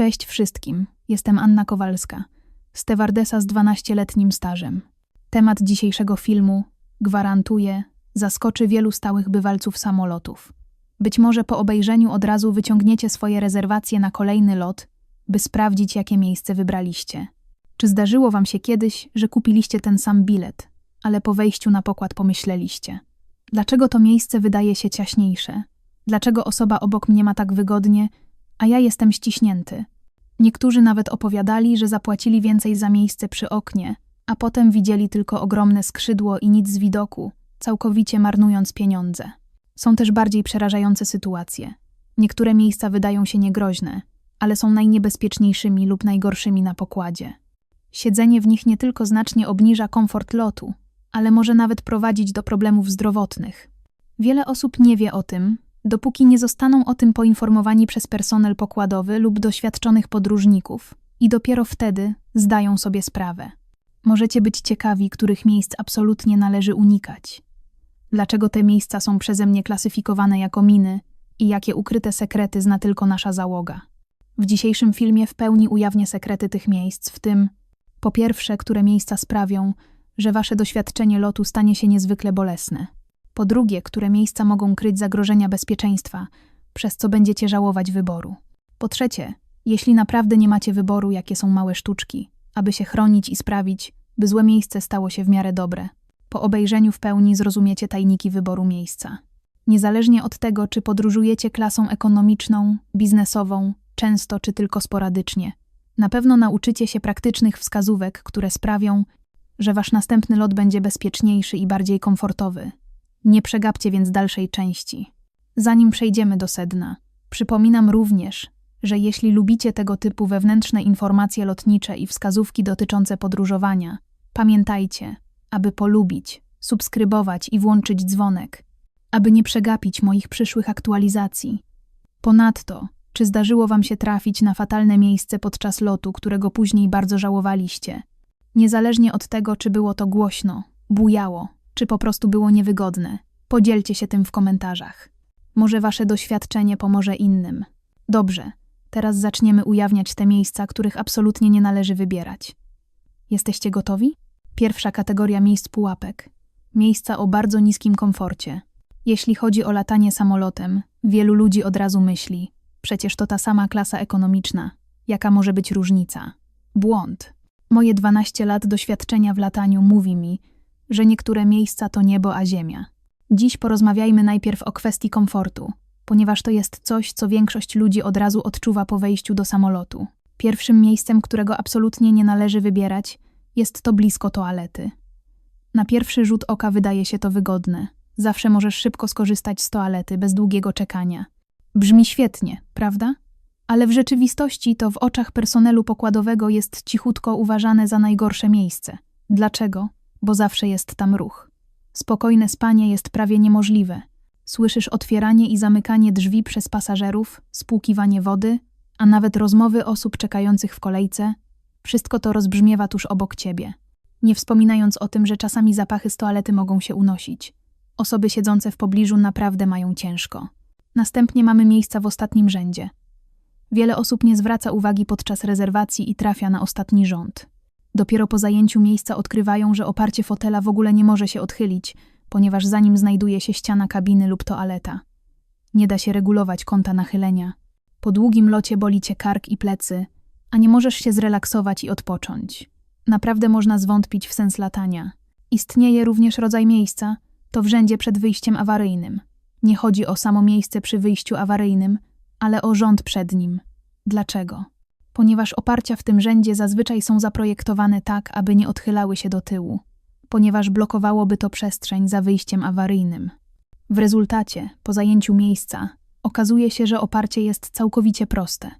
Cześć wszystkim, jestem Anna Kowalska, stewardesa z 12-letnim stażem. Temat dzisiejszego filmu, gwarantuję, zaskoczy wielu stałych bywalców samolotów. Być może po obejrzeniu od razu wyciągniecie swoje rezerwacje na kolejny lot, by sprawdzić, jakie miejsce wybraliście. Czy zdarzyło wam się kiedyś, że kupiliście ten sam bilet, ale po wejściu na pokład pomyśleliście: dlaczego to miejsce wydaje się ciaśniejsze? Dlaczego osoba obok mnie ma tak wygodnie, a ja jestem ściśnięty? Niektórzy nawet opowiadali, że zapłacili więcej za miejsce przy oknie, a potem widzieli tylko ogromne skrzydło i nic z widoku, całkowicie marnując pieniądze. Są też bardziej przerażające sytuacje. Niektóre miejsca wydają się niegroźne, ale są najniebezpieczniejszymi lub najgorszymi na pokładzie. Siedzenie w nich nie tylko znacznie obniża komfort lotu, ale może nawet prowadzić do problemów zdrowotnych. Wiele osób nie wie o tym, dopóki nie zostaną o tym poinformowani przez personel pokładowy lub doświadczonych podróżników, i dopiero wtedy zdają sobie sprawę. Możecie być ciekawi, których miejsc absolutnie należy unikać. Dlaczego te miejsca są przeze mnie klasyfikowane jako miny i jakie ukryte sekrety zna tylko nasza załoga. W dzisiejszym filmie w pełni ujawnię sekrety tych miejsc, w tym po pierwsze, które miejsca sprawią, że wasze doświadczenie lotu stanie się niezwykle bolesne. Po drugie, które miejsca mogą kryć zagrożenia bezpieczeństwa, przez co będziecie żałować wyboru. Po trzecie, jeśli naprawdę nie macie wyboru, jakie są małe sztuczki, aby się chronić i sprawić, by złe miejsce stało się w miarę dobre. Po obejrzeniu w pełni zrozumiecie tajniki wyboru miejsca. Niezależnie od tego, czy podróżujecie klasą ekonomiczną, biznesową, często czy tylko sporadycznie, na pewno nauczycie się praktycznych wskazówek, które sprawią, że wasz następny lot będzie bezpieczniejszy i bardziej komfortowy. Nie przegapcie więc dalszej części. Zanim przejdziemy do sedna, przypominam również, że jeśli lubicie tego typu wewnętrzne informacje lotnicze i wskazówki dotyczące podróżowania, pamiętajcie, aby polubić, subskrybować i włączyć dzwonek, aby nie przegapić moich przyszłych aktualizacji. Ponadto, czy zdarzyło wam się trafić na fatalne miejsce podczas lotu, którego później bardzo żałowaliście? Niezależnie od tego, czy było to głośno, bujało, czy po prostu było niewygodne, podzielcie się tym w komentarzach. Może wasze doświadczenie pomoże innym. Dobrze, teraz zaczniemy ujawniać te miejsca, których absolutnie nie należy wybierać. Jesteście gotowi? Pierwsza kategoria miejsc pułapek. Miejsca o bardzo niskim komforcie. Jeśli chodzi o latanie samolotem, wielu ludzi od razu myśli: przecież to ta sama klasa ekonomiczna. Jaka może być różnica? Błąd. Moje 12 lat doświadczenia w lataniu mówi mi, że niektóre miejsca to niebo a ziemia. Dziś porozmawiajmy najpierw o kwestii komfortu, ponieważ to jest coś, co większość ludzi od razu odczuwa po wejściu do samolotu. Pierwszym miejscem, którego absolutnie nie należy wybierać, jest to blisko toalety. Na pierwszy rzut oka wydaje się to wygodne. Zawsze możesz szybko skorzystać z toalety bez długiego czekania. Brzmi świetnie, prawda? Ale w rzeczywistości to w oczach personelu pokładowego jest cichutko uważane za najgorsze miejsce. Dlaczego? Bo zawsze jest tam ruch. Spokojne spanie jest prawie niemożliwe. Słyszysz otwieranie i zamykanie drzwi przez pasażerów, spłukiwanie wody, a nawet rozmowy osób czekających w kolejce. Wszystko to rozbrzmiewa tuż obok ciebie. Nie wspominając o tym, że czasami zapachy z toalety mogą się unosić. Osoby siedzące w pobliżu naprawdę mają ciężko. Następnie mamy miejsca w ostatnim rzędzie. Wiele osób nie zwraca uwagi podczas rezerwacji i trafia na ostatni rząd. Dopiero po zajęciu miejsca odkrywają, że oparcie fotela w ogóle nie może się odchylić, ponieważ za nim znajduje się ściana kabiny lub toaleta. Nie da się regulować kąta nachylenia. Po długim locie boli cię kark i plecy, a nie możesz się zrelaksować i odpocząć. Naprawdę można zwątpić w sens latania. Istnieje również rodzaj miejsca, to w rzędzie przed wyjściem awaryjnym. Nie chodzi o samo miejsce przy wyjściu awaryjnym, ale o rząd przed nim. Dlaczego? Ponieważ oparcia w tym rzędzie zazwyczaj są zaprojektowane tak, aby nie odchylały się do tyłu, ponieważ blokowałoby to przestrzeń za wyjściem awaryjnym. W rezultacie, po zajęciu miejsca, okazuje się, że oparcie jest całkowicie proste.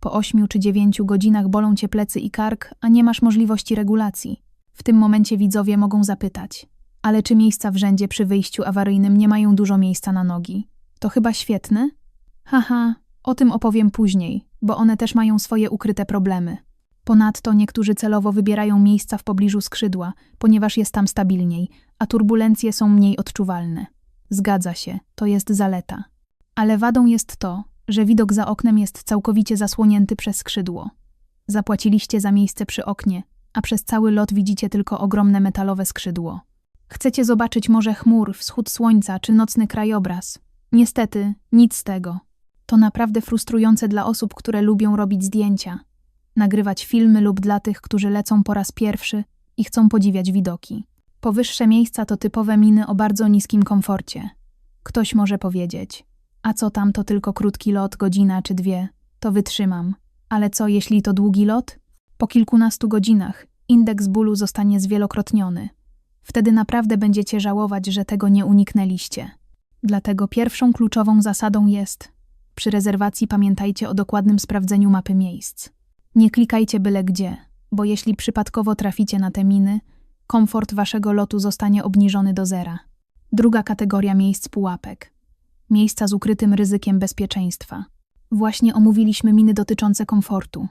Po ośmiu czy dziewięciu godzinach bolą cię plecy i kark, a nie masz możliwości regulacji. W tym momencie widzowie mogą zapytać: Ale czy miejsca w rzędzie przy wyjściu awaryjnym nie mają dużo miejsca na nogi? To chyba świetne? Haha, o tym opowiem później, bo one też mają swoje ukryte problemy. Ponadto niektórzy celowo wybierają miejsca w pobliżu skrzydła, ponieważ jest tam stabilniej, a turbulencje są mniej odczuwalne. Zgadza się, to jest zaleta. Ale wadą jest to, że widok za oknem jest całkowicie zasłonięty przez skrzydło. Zapłaciliście za miejsce przy oknie, a przez cały lot widzicie tylko ogromne metalowe skrzydło. Chcecie zobaczyć morze chmur, wschód słońca czy nocny krajobraz. Niestety, nic z tego. To naprawdę frustrujące dla osób, które lubią robić zdjęcia, nagrywać filmy lub dla tych, którzy lecą po raz pierwszy i chcą podziwiać widoki. Powyższe miejsca to typowe miny o bardzo niskim komforcie. Ktoś może powiedzieć: A co tam, to tylko krótki lot, godzina czy dwie, to wytrzymam. Ale co, jeśli to długi lot? Po kilkunastu godzinach indeks bólu zostanie zwielokrotniony. Wtedy naprawdę będziecie żałować, że tego nie uniknęliście. Dlatego pierwszą kluczową zasadą jest: przy rezerwacji pamiętajcie o dokładnym sprawdzeniu mapy miejsc. Nie klikajcie byle gdzie, bo jeśli przypadkowo traficie na te miny, komfort waszego lotu zostanie obniżony do zera. Druga kategoria miejsc pułapek. Miejsca z ukrytym ryzykiem bezpieczeństwa. Właśnie omówiliśmy miny dotyczące komfortu.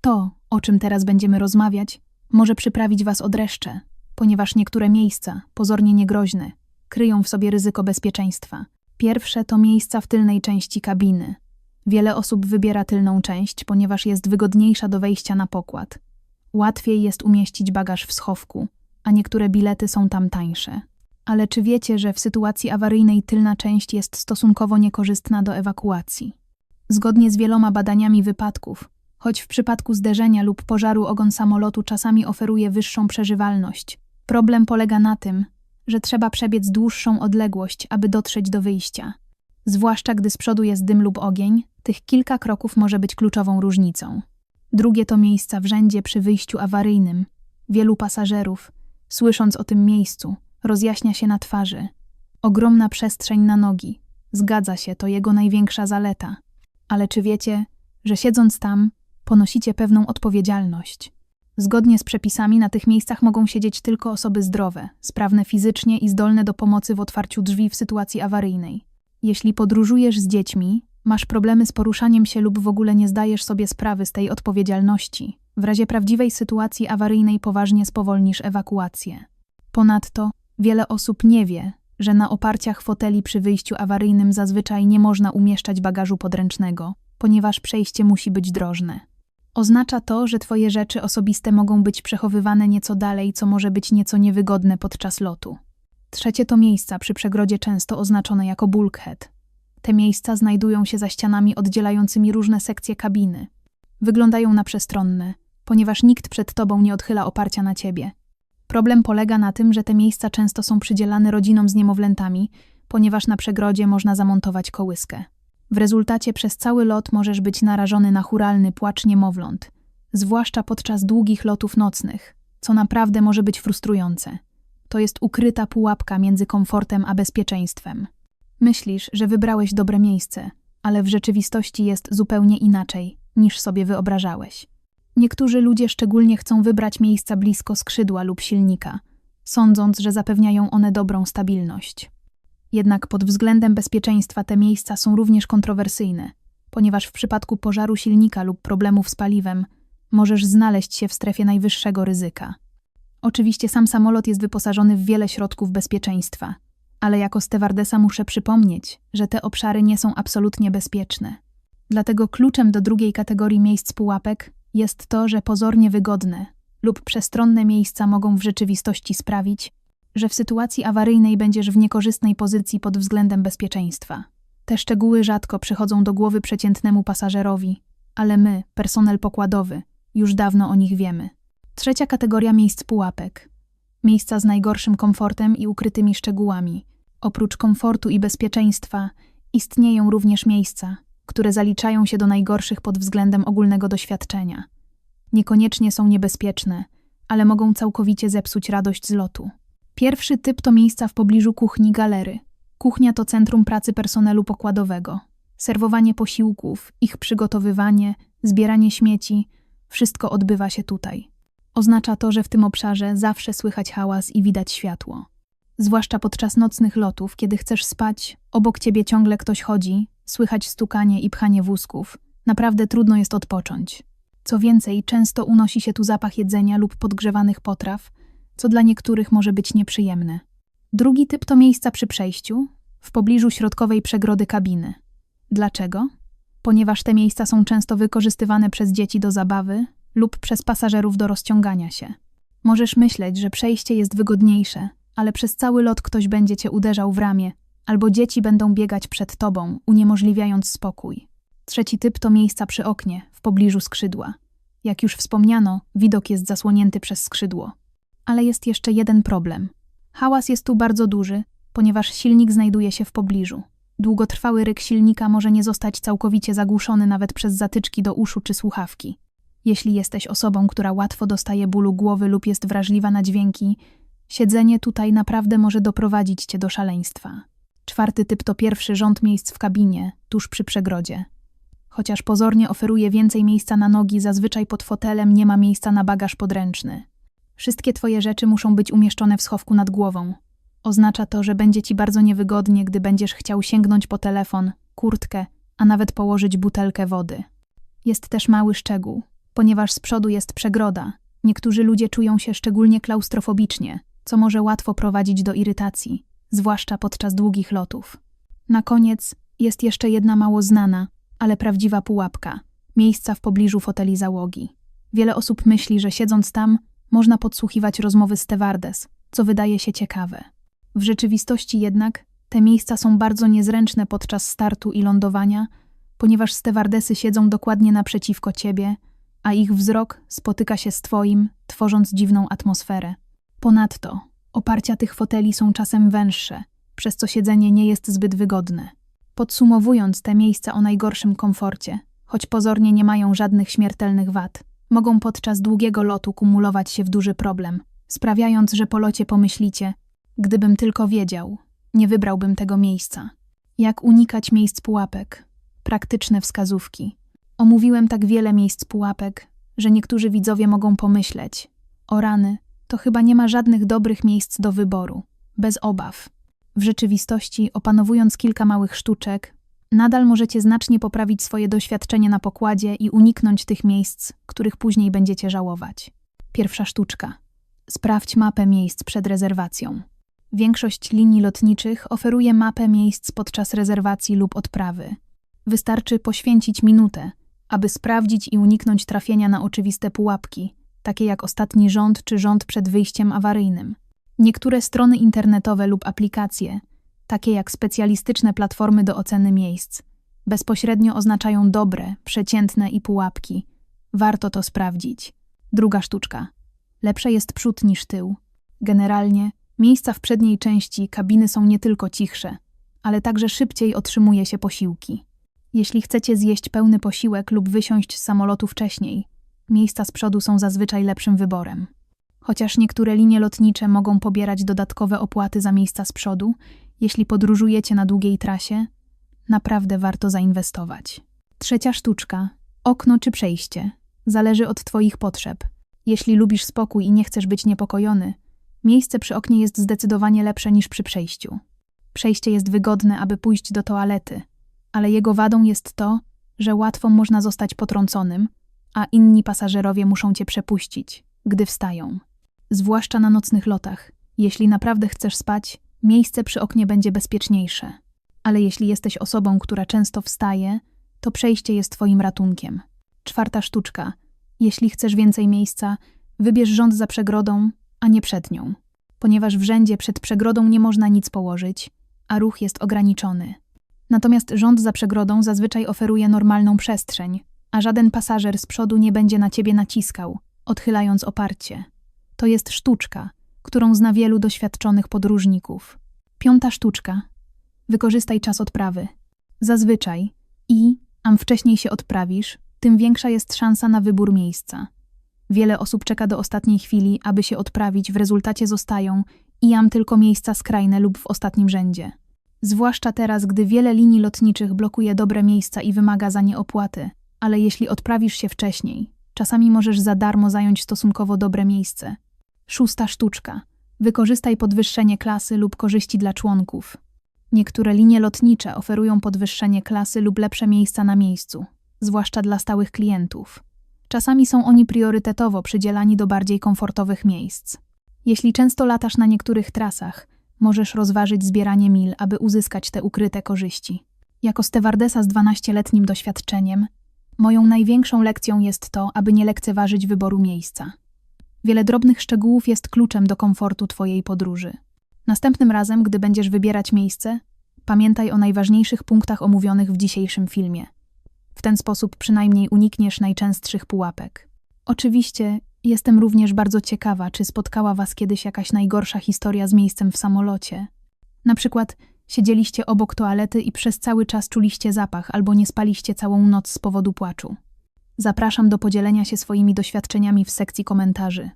To, o czym teraz będziemy rozmawiać, może przyprawić was o dreszcze, ponieważ niektóre miejsca, pozornie niegroźne, kryją w sobie ryzyko bezpieczeństwa. Pierwsze to miejsca w tylnej części kabiny. Wiele osób wybiera tylną część, ponieważ jest wygodniejsza do wejścia na pokład. Łatwiej jest umieścić bagaż w schowku, a niektóre bilety są tam tańsze. Ale czy wiecie, że w sytuacji awaryjnej tylna część jest stosunkowo niekorzystna do ewakuacji? Zgodnie z wieloma badaniami wypadków, choć w przypadku zderzenia lub pożaru ogon samolotu czasami oferuje wyższą przeżywalność, problem polega na tym, że trzeba przebiec dłuższą odległość, aby dotrzeć do wyjścia. Zwłaszcza gdy z przodu jest dym lub ogień, tych kilka kroków może być kluczową różnicą. Drugie to miejsca w rzędzie przy wyjściu awaryjnym. Wielu pasażerów, słysząc o tym miejscu, rozjaśnia się na twarzy. Ogromna przestrzeń na nogi. Zgadza się, to jego największa zaleta. Ale czy wiecie, że siedząc tam, ponosicie pewną odpowiedzialność? Zgodnie z przepisami na tych miejscach mogą siedzieć tylko osoby zdrowe, sprawne fizycznie i zdolne do pomocy w otwarciu drzwi w sytuacji awaryjnej. Jeśli podróżujesz z dziećmi, masz problemy z poruszaniem się lub w ogóle nie zdajesz sobie sprawy z tej odpowiedzialności, w razie prawdziwej sytuacji awaryjnej poważnie spowolnisz ewakuację. Ponadto wiele osób nie wie, że na oparciach foteli przy wyjściu awaryjnym zazwyczaj nie można umieszczać bagażu podręcznego, ponieważ przejście musi być drożne. Oznacza to, że Twoje rzeczy osobiste mogą być przechowywane nieco dalej, co może być nieco niewygodne podczas lotu. Trzecie to miejsca przy przegrodzie często oznaczone jako bulkhead. Te miejsca znajdują się za ścianami oddzielającymi różne sekcje kabiny. Wyglądają na przestronne, ponieważ nikt przed tobą nie odchyla oparcia na ciebie. Problem polega na tym, że te miejsca często są przydzielane rodzinom z niemowlętami, ponieważ na przegrodzie można zamontować kołyskę. W rezultacie przez cały lot możesz być narażony na churalny płacz niemowląt, zwłaszcza podczas długich lotów nocnych, co naprawdę może być frustrujące. To jest ukryta pułapka między komfortem a bezpieczeństwem. Myślisz, że wybrałeś dobre miejsce, ale w rzeczywistości jest zupełnie inaczej, niż sobie wyobrażałeś. Niektórzy ludzie szczególnie chcą wybrać miejsca blisko skrzydła lub silnika, sądząc, że zapewniają one dobrą stabilność. Jednak pod względem bezpieczeństwa te miejsca są również kontrowersyjne, ponieważ w przypadku pożaru silnika lub problemów z paliwem możesz znaleźć się w strefie najwyższego ryzyka. Oczywiście sam samolot jest wyposażony w wiele środków bezpieczeństwa, ale jako stewardesa muszę przypomnieć, że te obszary nie są absolutnie bezpieczne. Dlatego kluczem do drugiej kategorii miejsc pułapek jest to, że pozornie wygodne lub przestronne miejsca mogą w rzeczywistości sprawić, że w sytuacji awaryjnej będziesz w niekorzystnej pozycji pod względem bezpieczeństwa. Te szczegóły rzadko przychodzą do głowy przeciętnemu pasażerowi, ale my, personel pokładowy, już dawno o nich wiemy. Trzecia kategoria miejsc pułapek. Miejsca z najgorszym komfortem i ukrytymi szczegółami. Oprócz komfortu i bezpieczeństwa istnieją również miejsca, które zaliczają się do najgorszych pod względem ogólnego doświadczenia. Niekoniecznie są niebezpieczne, ale mogą całkowicie zepsuć radość z lotu. Pierwszy typ to miejsca w pobliżu kuchni galery. Kuchnia to centrum pracy personelu pokładowego. Serwowanie posiłków, ich przygotowywanie, zbieranie śmieci wszystko odbywa się tutaj. Oznacza to, że w tym obszarze zawsze słychać hałas i widać światło. Zwłaszcza podczas nocnych lotów, kiedy chcesz spać, obok ciebie ciągle ktoś chodzi, słychać stukanie i pchanie wózków. Naprawdę trudno jest odpocząć. Co więcej, często unosi się tu zapach jedzenia lub podgrzewanych potraw, co dla niektórych może być nieprzyjemne. Drugi typ to miejsca przy przejściu, w pobliżu środkowej przegrody kabiny. Dlaczego? ponieważ te miejsca są często wykorzystywane przez dzieci do zabawy lub przez pasażerów do rozciągania się. Możesz myśleć, że przejście jest wygodniejsze, ale przez cały lot ktoś będzie cię uderzał w ramię, albo dzieci będą biegać przed tobą, uniemożliwiając spokój. Trzeci typ to miejsca przy oknie, w pobliżu skrzydła. Jak już wspomniano, widok jest zasłonięty przez skrzydło. Ale jest jeszcze jeden problem. Hałas jest tu bardzo duży, ponieważ silnik znajduje się w pobliżu. Długotrwały ryk silnika może nie zostać całkowicie zagłuszony nawet przez zatyczki do uszu czy słuchawki. Jeśli jesteś osobą, która łatwo dostaje bólu głowy lub jest wrażliwa na dźwięki, siedzenie tutaj naprawdę może doprowadzić cię do szaleństwa. Czwarty typ to pierwszy rząd miejsc w kabinie, tuż przy przegrodzie. Chociaż pozornie oferuje więcej miejsca na nogi, zazwyczaj pod fotelem nie ma miejsca na bagaż podręczny. Wszystkie twoje rzeczy muszą być umieszczone w schowku nad głową. Oznacza to, że będzie ci bardzo niewygodnie, gdy będziesz chciał sięgnąć po telefon, kurtkę, a nawet położyć butelkę wody. Jest też mały szczegół. Ponieważ z przodu jest przegroda, niektórzy ludzie czują się szczególnie klaustrofobicznie, co może łatwo prowadzić do irytacji, zwłaszcza podczas długich lotów. Na koniec jest jeszcze jedna mało znana, ale prawdziwa pułapka miejsca w pobliżu foteli załogi. Wiele osób myśli, że siedząc tam, można podsłuchiwać rozmowy stewardess, co wydaje się ciekawe. W rzeczywistości jednak te miejsca są bardzo niezręczne podczas startu i lądowania, ponieważ stewardesy siedzą dokładnie naprzeciwko ciebie, a ich wzrok spotyka się z twoim, tworząc dziwną atmosferę. Ponadto oparcia tych foteli są czasem węższe, przez co siedzenie nie jest zbyt wygodne. Podsumowując te miejsca o najgorszym komforcie, choć pozornie nie mają żadnych śmiertelnych wad, mogą podczas długiego lotu kumulować się w duży problem, sprawiając, że po locie pomyślicie, gdybym tylko wiedział, nie wybrałbym tego miejsca. Jak unikać miejsc pułapek? Praktyczne wskazówki. Omówiłem tak wiele miejsc pułapek, że niektórzy widzowie mogą pomyśleć: O rany, to chyba nie ma żadnych dobrych miejsc do wyboru, bez obaw. W rzeczywistości, opanowując kilka małych sztuczek, nadal możecie znacznie poprawić swoje doświadczenie na pokładzie i uniknąć tych miejsc, których później będziecie żałować. Pierwsza sztuczka. Sprawdź mapę miejsc przed rezerwacją. Większość linii lotniczych oferuje mapę miejsc podczas rezerwacji lub odprawy. Wystarczy poświęcić minutę, aby sprawdzić i uniknąć trafienia na oczywiste pułapki, takie jak ostatni rząd czy rząd przed wyjściem awaryjnym. Niektóre strony internetowe lub aplikacje, takie jak specjalistyczne platformy do oceny miejsc, bezpośrednio oznaczają dobre, przeciętne i pułapki. Warto to sprawdzić. Druga sztuczka. Lepsze jest przód niż tył. Generalnie miejsca w przedniej części kabiny są nie tylko cichsze, ale także szybciej otrzymuje się posiłki. Jeśli chcecie zjeść pełny posiłek lub wysiąść z samolotu wcześniej, miejsca z przodu są zazwyczaj lepszym wyborem. Chociaż niektóre linie lotnicze mogą pobierać dodatkowe opłaty za miejsca z przodu, jeśli podróżujecie na długiej trasie, naprawdę warto zainwestować. Trzecia sztuczka okno czy przejście zależy od Twoich potrzeb. Jeśli lubisz spokój i nie chcesz być niepokojony, miejsce przy oknie jest zdecydowanie lepsze niż przy przejściu. Przejście jest wygodne, aby pójść do toalety, ale jego wadą jest to, że łatwo można zostać potrąconym, a inni pasażerowie muszą cię przepuścić, gdy wstają. Zwłaszcza na nocnych lotach. Jeśli naprawdę chcesz spać, miejsce przy oknie będzie bezpieczniejsze. Ale jeśli jesteś osobą, która często wstaje, to przejście jest twoim ratunkiem. Czwarta sztuczka. Jeśli chcesz więcej miejsca, wybierz rząd za przegrodą, a nie przed nią. Ponieważ w rzędzie przed przegrodą nie można nic położyć, a ruch jest ograniczony. Natomiast rząd za przegrodą zazwyczaj oferuje normalną przestrzeń, a żaden pasażer z przodu nie będzie na ciebie naciskał, odchylając oparcie. To jest sztuczka, którą zna wielu doświadczonych podróżników. Piąta sztuczka. Wykorzystaj czas odprawy. Zazwyczaj i am wcześniej się odprawisz, tym większa jest szansa na wybór miejsca. Wiele osób czeka do ostatniej chwili, aby się odprawić, w rezultacie zostają i am tylko miejsca skrajne lub w ostatnim rzędzie. Zwłaszcza teraz, gdy wiele linii lotniczych blokuje dobre miejsca i wymaga za nie opłaty. Ale jeśli odprawisz się wcześniej, czasami możesz za darmo zająć stosunkowo dobre miejsce. Szósta sztuczka. Wykorzystaj podwyższenie klasy lub korzyści dla członków. Niektóre linie lotnicze oferują podwyższenie klasy lub lepsze miejsca na miejscu, zwłaszcza dla stałych klientów. Czasami są oni priorytetowo przydzielani do bardziej komfortowych miejsc. Jeśli często latasz na niektórych trasach, możesz rozważyć zbieranie mil, aby uzyskać te ukryte korzyści. Jako stewardesa z 12-letnim doświadczeniem, moją największą lekcją jest to, aby nie lekceważyć wyboru miejsca. Wiele drobnych szczegółów jest kluczem do komfortu Twojej podróży. Następnym razem, gdy będziesz wybierać miejsce, pamiętaj o najważniejszych punktach omówionych w dzisiejszym filmie. W ten sposób przynajmniej unikniesz najczęstszych pułapek. Oczywiście jestem również bardzo ciekawa, czy spotkała Was kiedyś jakaś najgorsza historia z miejscem w samolocie. Na przykład siedzieliście obok toalety i przez cały czas czuliście zapach albo nie spaliście całą noc z powodu płaczu. Zapraszam do podzielenia się swoimi doświadczeniami w sekcji komentarzy.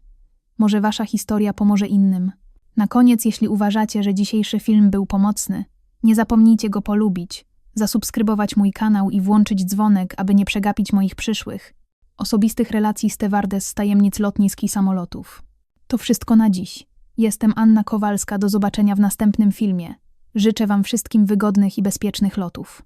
Może Wasza historia pomoże innym. Na koniec, jeśli uważacie, że dzisiejszy film był pomocny, nie zapomnijcie go polubić, zasubskrybować mój kanał i włączyć dzwonek, aby nie przegapić moich przyszłych, osobistych relacji stewardess z tajemnic lotnisk i samolotów. To wszystko na dziś. Jestem Anna Kowalska, do zobaczenia w następnym filmie. Życzę Wam wszystkim wygodnych i bezpiecznych lotów.